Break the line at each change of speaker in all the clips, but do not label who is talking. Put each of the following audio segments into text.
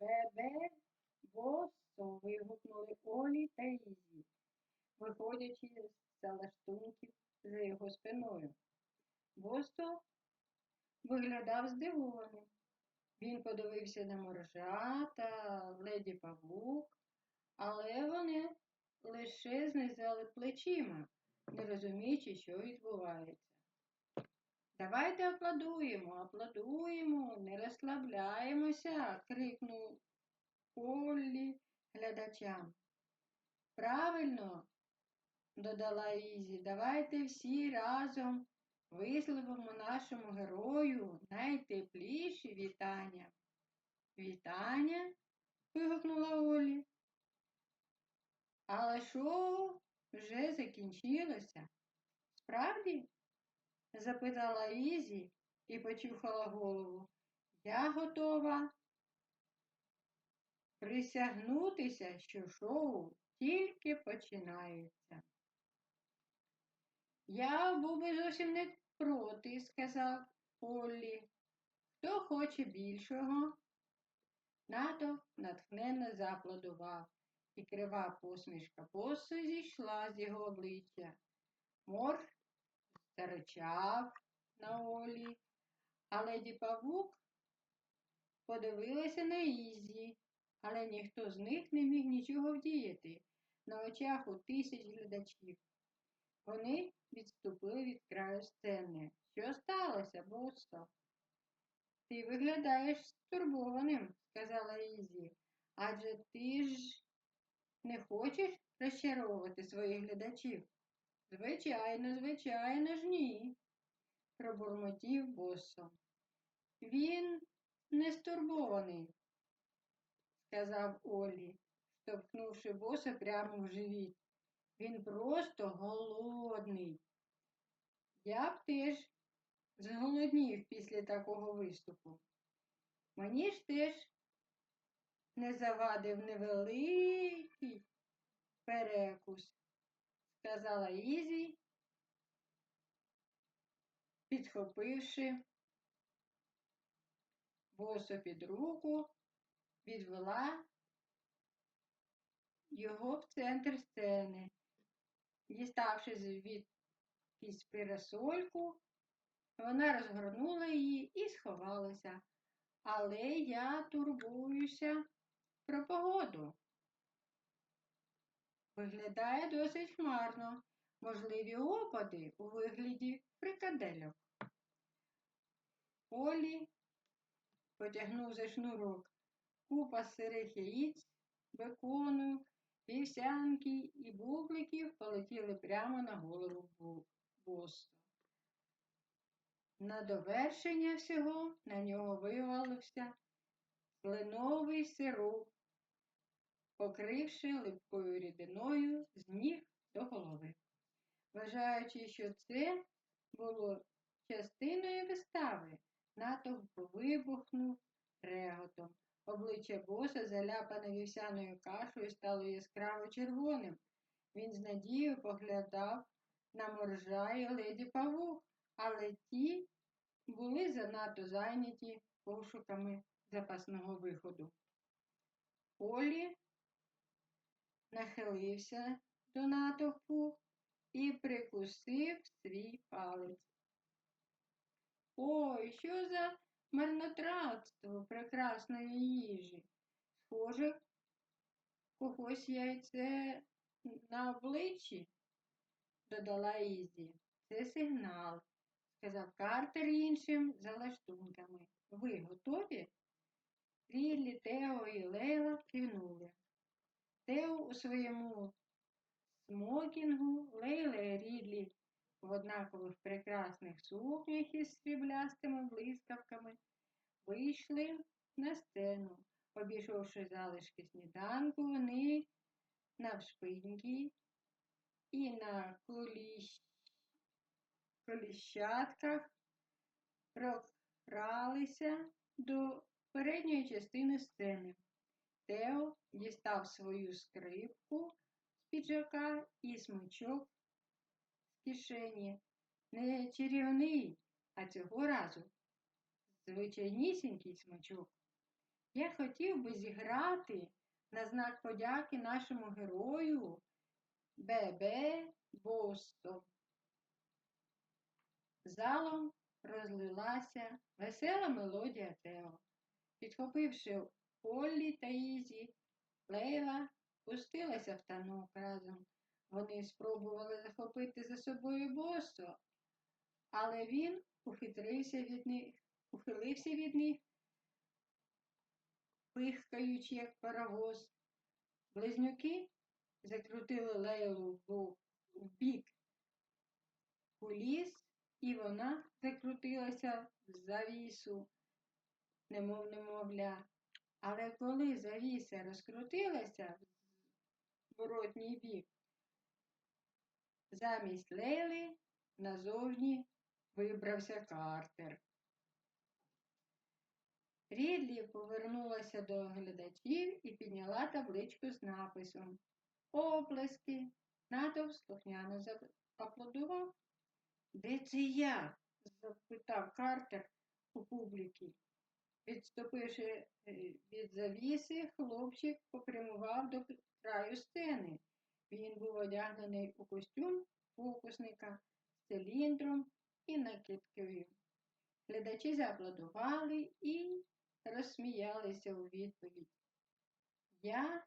Бебе, босо, вигукнули Олі та Ізі, виходячи з залаштунків за його спиною. Босо виглядав здивованим. Він подивився на моржа та леді павук, але вони лише знизали плечима, не розуміючи, що відбувається. Давайте аплодуємо, аплодуємо, не розслабляємося, крикнув Оллі глядачам. Правильно, додала Ізі, давайте всі разом висловимо нашому герою найтепліші вітання. Вітання? вигукнула Олі. Але шоу вже закінчилося. Справді? Запитала Ізі і почухала голову. Я готова присягнутися, що шоу тільки починається. Я був би зовсім не проти, сказав Поллі. Хто хоче більшого? Натовп натхненно зааплодував, і крива посмішка босо зійшла з його обличчя. Мор заричав на Олі, а леді павук подивилася на Ізі, але ніхто з них не міг нічого вдіяти на очах у тисяч глядачів. Вони відступили від краю сцени. Що сталося, босо? Ти виглядаєш стурбованим, сказала Ізі, адже ти ж не хочеш розчаровувати своїх глядачів. Звичайно, звичайно ж ні, пробурмотів босо. Він не стурбований, сказав Олі, штовхнувши боса прямо в живіт. Він просто голодний. Я б теж зголоднів після такого виступу. Мені ж теж не завадив невеликий перекус, сказала Ізі, підхопивши босо під руку, відвела його в центр сцени. Діставши звідкись парасольку, вона розгорнула її і сховалася. Але я турбуюся про погоду. Виглядає досить хмарно, можливі опади у вигляді прикадельок. Олі потягнув за шнурок купа сирих яїць, бекону, вівсянки і бубликів полетіли прямо на голову босу. На довершення всього на нього вивалився кленовий сироп, покривши липкою рідиною з ніг до голови. Вважаючи, що це було частиною вистави, натовп вибухнув реготом. Обличчя боса, заляпане вівсяною кашею, стало яскраво червоним. Він з надією поглядав на моржа і леді павук, але ті були занадто зайняті пошуками запасного виходу. Полі нахилився до натовпу і прикусив свій палець. Ой, що за марнотратство прекрасної їжі. Схоже, когось яйце на обличчі, додала Ізі. Це сигнал, сказав Картер іншим за лаштунками. Ви готові? Ріллі, Тео і Лейла кивнули. Тео у своєму смокінгу, Лейла Рідлі в однакових прекрасних сукнях із сріблястими блискавками, вийшли на сцену. Обійшовши залишки сніданку, вони навшпиньки і на коліщ... коліщатках прокралися до передньої частини сцени. Тео дістав свою скрипку з піджака і смичок з кишені. Не чарівний, а цього разу звичайнісінький смачок. Я хотів би зіграти на знак подяки нашому герою Бебе Боссо. Залом розлилася весела мелодія Тео. Підхопивши Поллі та Ізі, Лейла пустилася в танок разом. Вони спробували захопити за собою Босо, але він ухитрився від них, ухилився від них, пихкаючи, як паровоз. Близнюки закрутили Лейлу в бік куліс, і вона закрутилася в завісу, немов немовля. Але коли завіса розкрутилася в воротній бік, замість Лейли назовні вибрався Картер. Рідлі повернулася до глядачів і підняла табличку з написом Оплески. Натовп слухняно зааплодував. Де це я? запитав Картер у публіки. Відступивши е, від завіси, хлопчик попрямував до краю сцени. Він був одягнений у костюм фокусника з циліндром і накидкою. Глядачі зааплодували і розсміялися у відповідь. Я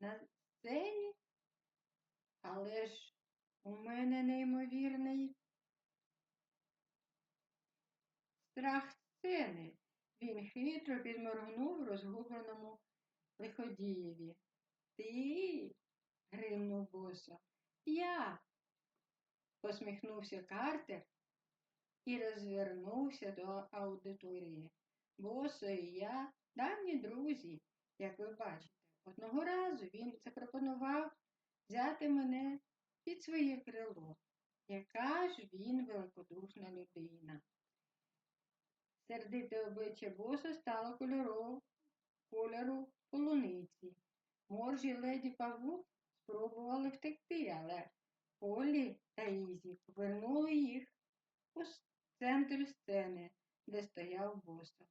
на сцені, але ж у мене неймовірний страх сцени. Він хитро підморгнув розгубленому лиходієві. Ти? гримнув боса. Я. посміхнувся Картер і розвернувся до аудиторії. Босо і я давні друзі, як ви бачите. Одного разу він запропонував взяти мене під своє крило. Яка ж він великодушна людина. Сердите обличчя боса стало кольоров, кольору полуниці. Моржі леді павук спробували втекти, але Полі та Ізі повернули їх у центр сцени, де стояв боса.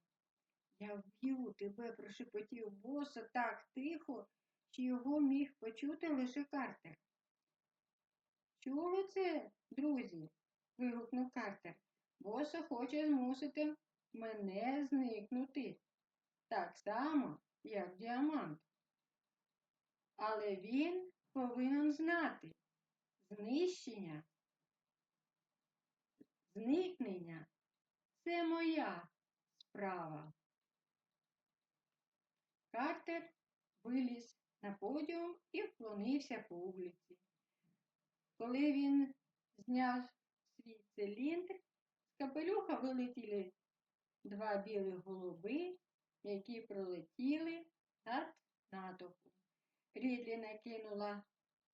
Я вб'ю тебе, прошепотів боса так тихо, що його міг почути лише Картер. Чули це, друзі? вигукнув Картер. Боса хоче змусити мене зникнути. Так само, як діамант. Але він повинен знати знищення, зникнення це моя справа. Картер виліз на подіум і вклонився публіці. Коли він зняв свій циліндр, з капелюха вилетіли два білих голуби, які пролетіли над натовпом. Рідлі накинула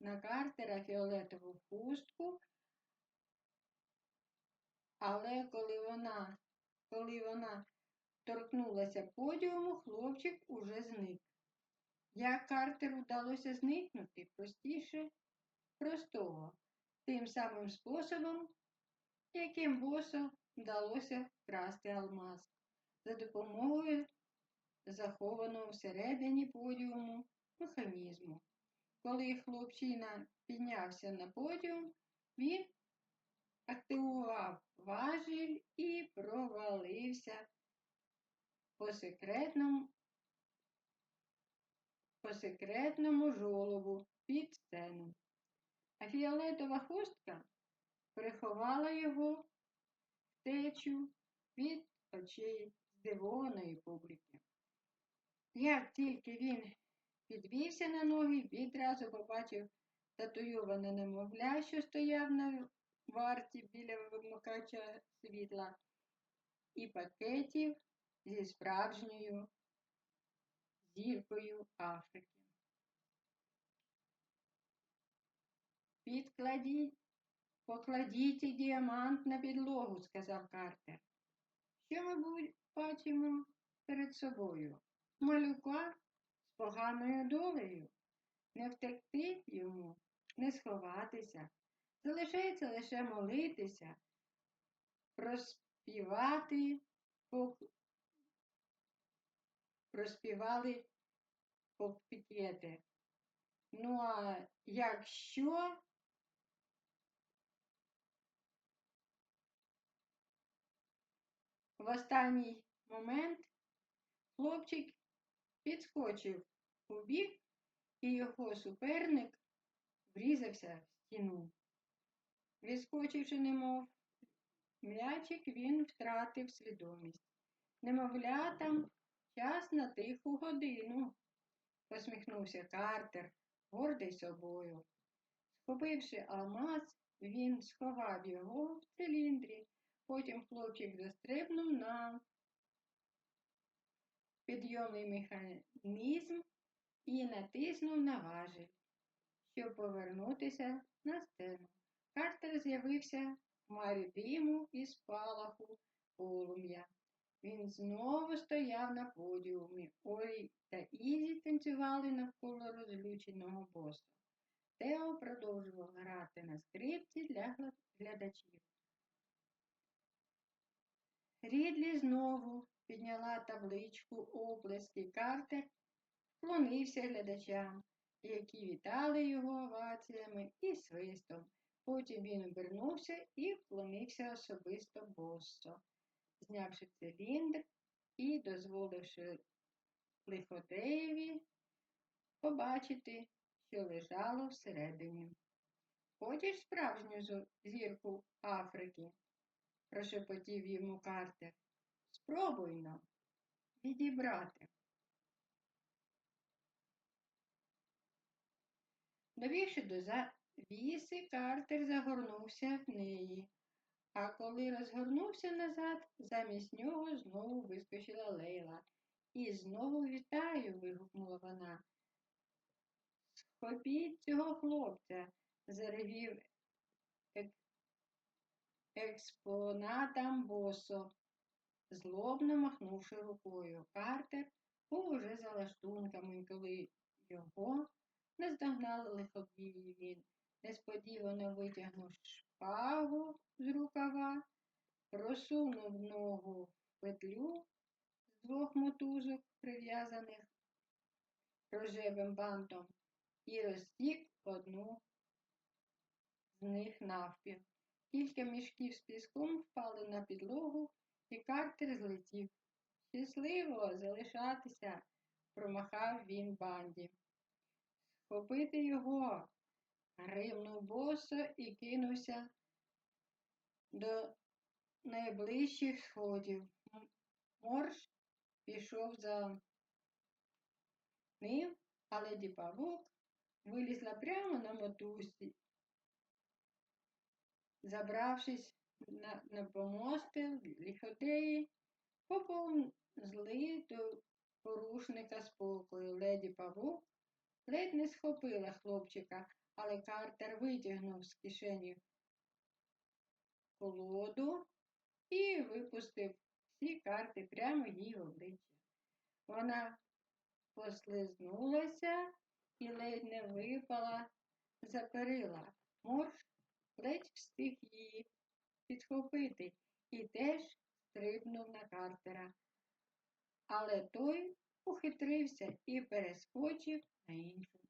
на Картера фіолетову хустку, але коли вона, коли вона торкнулася подіуму, хлопчик уже зник. Як Картеру вдалося зникнути простіше простого, тим самим способом, яким босо вдалося вкрасти алмаз за допомогою захованого всередині подіуму механізму. Коли хлопчина піднявся на подіум, він активував важіль і провалився по секретному, по секретному жолобу під сцену. А фіолетова хустка приховала його втечу від очей здивованої публіки. Як тільки він підвівся на ноги, відразу побачив татуйоване немовля, що стояв на варті біля вимикача світла, і пакетів зі справжньою зіркою Африки. Підкладіть, покладіть діамант на підлогу, сказав Картер. Що ми бачимо перед собою? Малюка з поганою долею. Не втекти йому, не сховатися. Залишається лише молитися, проспівати пок... проспівали кокпітети. Ну а якщо в останній момент хлопчик підскочив у бік, і його суперник врізався в стіну. Відскочивши, немов м'ячик, він втратив свідомість. Немовлятам час на тиху годину, посміхнувся Картер, гордий собою. Схопивши алмаз, він сховав його в циліндрі. Потім хлопчик застрибнув на підйомний механізм і натиснув на важіль, щоб повернутися на сцену. Картер з'явився в марі диму і спалаху полум'я. Він знову стояв на подіумі. Олі та Ізі танцювали навколо розлюченого боса. Тео продовжував грати на скрипці для глядачів. Рідлі знову підняла табличку оплески Картер, вклонився глядачам, які вітали його оваціями і свистом. Потім він обернувся і вклонився особисто боссо, знявши циліндр і дозволивши лиходеєві побачити, що лежало всередині. Хочеш справжню зірку Африки? Прошепотів йому Картер. Спробуйно відібрати. Довівши до завіси, Картер загорнувся в неї, а коли розгорнувся назад, замість нього знову вискочила Лейла. І знову вітаю. вигукнула вона. Схопіть цього хлопця, заревів. Експонатам босо, злобно махнувши рукою. Картер був уже за лаштунками, коли його наздогнали лиходії він. Несподівано витягнув шпагу з рукава, просунув ногу в петлю з двох мотузок, прив'язаних рожевим бантом, і розтік одну з них навпіл. Кілька мішків з піском впали на підлогу, і Картер злетів. Щасливо залишатися, промахав він банді. Схопити його, гримнув босо і кинувся до найближчих сходів. Морж пішов за ним, а леді павук вилізла прямо на мотузці, забравшись на, на помости ліходеї, поповзли до порушника спокою. Леді павук ледь не схопила хлопчика, але Картер витягнув з кишені колоду і випустив всі карти прямо їй в обличчя. Вона послизнулася і ледь не випала за перила. Морж ледь встиг її підхопити і теж стрибнув на Картера. Але той ухитрився і перескочив на іншу